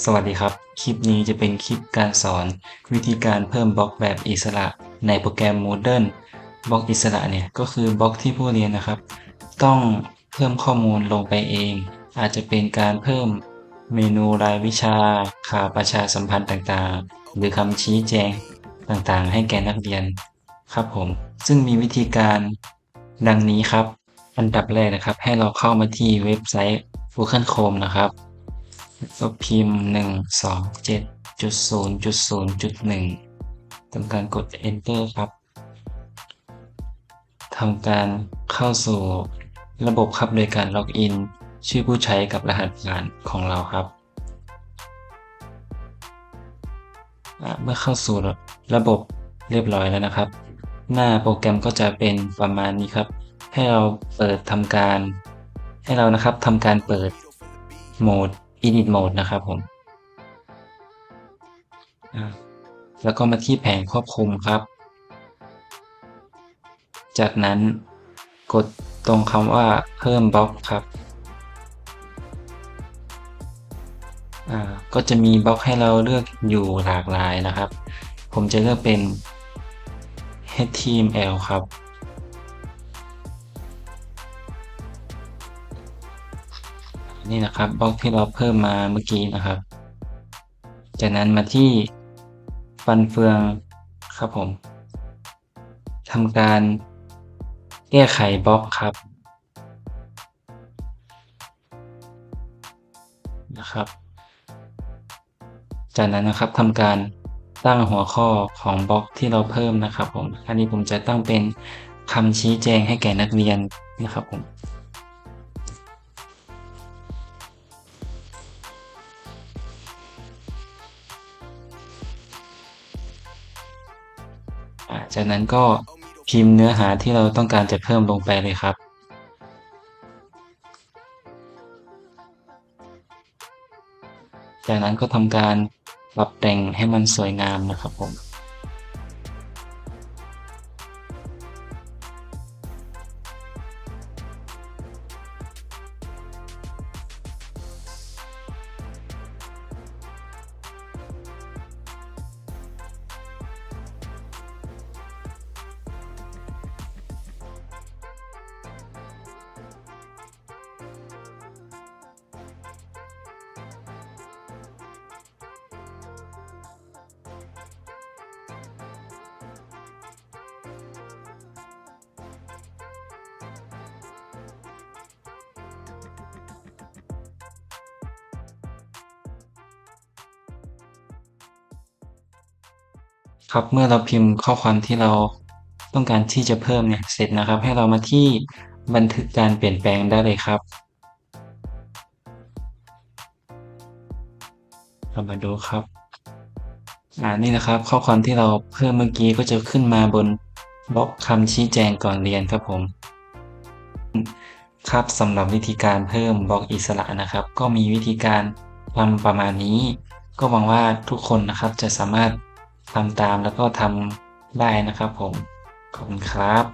สวัสดีครับ คลิปนี้จะเป็นคลิปการสอน วิธีการเพิ่มบล็อกแบบอิสระในโปรแกรม Moodle บล็อกอิสระเนี่ยก็คือบล็อกที่ผู้เรียนนะครับ ต้องเพิ่มข้อมูลลงไปเอง อาจจะเป็นการเพิ่มเมนูรายวิชา ข่าวประชาสัมพันธ์ต่างๆ หรือคำชี้แจงต่างๆ ให้แก่นักเรียนครับผม ซึ่งมีวิธีการดังนี้ครับ อันดับแรกนะครับ ให้เราเข้ามาที่เว็บไซต์ Google Chrome นะครับ ก็พิมพ์หนึ่งสองเจ็ดจุดศูนย์จุดศูนย์จุดหนึ่งทำการกด enter ครับทำการเข้าสู่ระบบครับโดยการล็อกอิน ชื่อผู้ใช้กับรหัสผ่านของเราครับ เมื่อเข้าสู่ระบบเรียบร้อยแล้วนะครับ หน้าโปรแกรมก็จะเป็นประมาณนี้ครับ ให้เราเปิดทำการ ให้เรานะครับทำการเปิดโหมด edit mode นะครับผม แล้วก็มาที่แผงควบคุมครับ จากนั้นกดตรงคำว่าเพิ่มบล็อกครับก็จะมีบล็อกให้เราเลือกอยู่หลากหลายนะครับ ผมจะเลือกเป็น HTML ครับ นี่นะครับบล็อกที่เราเพิ่มมาเมื่อกี้นะครับ จากนั้นมาที่ฟันเฟืองครับผมทำการแก้ไขบล็อกครับนะครับ จากนั้นนะครับทำการตั้งหัวข้อของบล็อกที่เราเพิ่มนะครับผม อันนี้ผมจะตั้งเป็นคำชี้แจงให้แก่นักเรียนนะครับผม จากนั้นก็พิมพ์เนื้อหาที่เราต้องการจะเพิ่มลงไปเลยครับ จากนั้นก็ทำการปรับแต่งให้มันสวยงามนะครับผม ครับเมื่อเราพิมพ์ข้อความที่เราต้องการที่จะเพิ่มเนี่ยเสร็จนะครับ ให้เรามาที่บันทึกการเปลี่ยนแปลงได้เลยครับเรามาดูครับอ่านี่นะครับ ข้อความที่เราเพิ่มเมื่อกี้ก็จะขึ้นมาบนบล็อกคำชี้แจงก่อนเรียนครับผม ครับสำหรับวิธีการเพิ่มบล็อกอิสระนะครับ ก็มีวิธีการทำประมาณนี้ ก็หวังว่าทุกคนนะครับจะสามารถ ทำตามแล้วก็ทำได้นะครับผม ขอบคุณครับ